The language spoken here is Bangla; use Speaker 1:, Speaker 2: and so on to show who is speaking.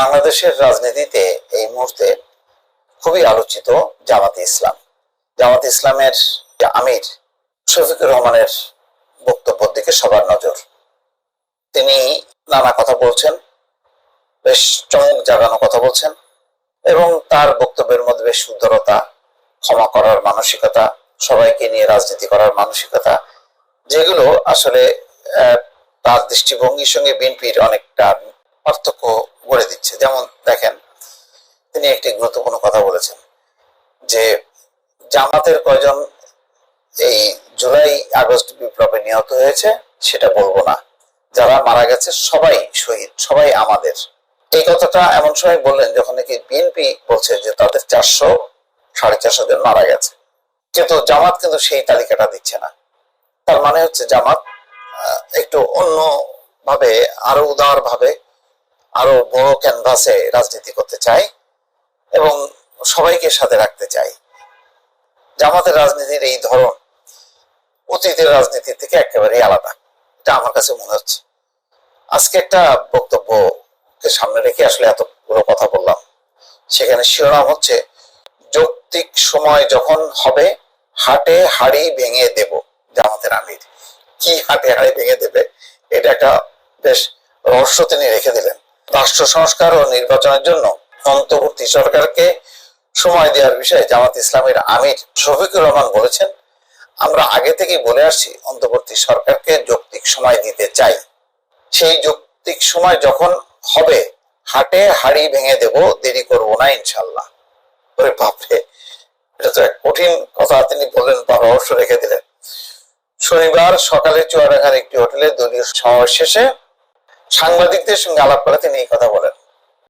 Speaker 1: বাংলাদেশের রাজনীতিতে এই মুহূর্তে খুবই আলোচিত জামাতে ইসলাম। জামাতে ইসলামের আমির শফিকুর রহমানের বক্তব্যের দিকে সবার নজর। তিনি নানা কথা বলছেন, বেশ চমক জাগানো কথা বলছেন এবং তার বক্তব্যের মধ্যে বেশ সুন্দরতা, ক্ষমা করার মানসিকতা, সবাইকে নিয়ে রাজনীতি করার মানসিকতা, যেগুলো আসলে তার দৃষ্টিভঙ্গির সঙ্গে বিএনপির অনেকটা পার্থক্য গড়ে দিচ্ছে। দেখেন, তিনি একটি গুরুত্বপূর্ণ কথা বলেছেন যে জামাতের কয়জন এই জুলাই আগস্ট বিপ্লবে নিহত হয়েছে সেটা বলব না। যারা মারা গেছে সবাই শহীদ, সবাই আমাদের। এই কথাটা এমন সময় বললেন যখন নাকি বিএনপি বলছে যে তাদের চারশো, সাড়ে চারশো জন মারা গেছে। কিন্তু জামাত কিন্তু সেই তালিকাটা দিচ্ছে না। তার মানে হচ্ছে জামাত একটু অন্য ভাবে আরও উদার ভাবে আরও বড় ক্যানভাসে রাজনীতি করতে চাই এবং সবাইকে সাথে রাখতে চাই। জামাতের রাজনীতির এই ধরন অতীতের রাজনীতি থেকে একেবারেই আলাদা। এটা আমার কাছে মনে হচ্ছে। আজকে একটা বক্তব্যকে সামনে রেখে আসলে এতগুলো কথা বললাম। সেখানে শিরোনাম হচ্ছে, যৌক্তিক সময় যখন হবে, হাটে হাড়ি ভেঙে দেব জামাতের আমির। কি হাটে হাড়ি ভেঙে দেবে? এটা একটা বেশ রহস্য তিনি রেখে দিলেন। রাষ্ট্র সংস্কার ও নির্বাচনের জন্য অন্তর্বর্তী সরকারকে সময় দেওয়ার বিষয়ে জামাত ইসলামের আমির শফিকুর রহমান বলেছেন, আমরা আগে থেকেই বলে আসছি, অন্তর্বর্তী সরকারকে যৌক্তিক সময় দিতে চাই। সেই যৌক্তিক সময় যখন হবে, হাটে হাড়ি ভেঙে দেব, দেরি করব না ইনশাল্লাহ। ওরে বাপরে, এটা তো এক কঠিন কথা, তিনি বললেন বা রহস্য রেখে দিলেন। শনিবার সকালে চুয়াডাঙ্গার একটি হোটেলে দলীয় সমাবেশ শেষে সাংবাদিকদের সঙ্গে আলাপ করে তিনি এই কথা বলেন।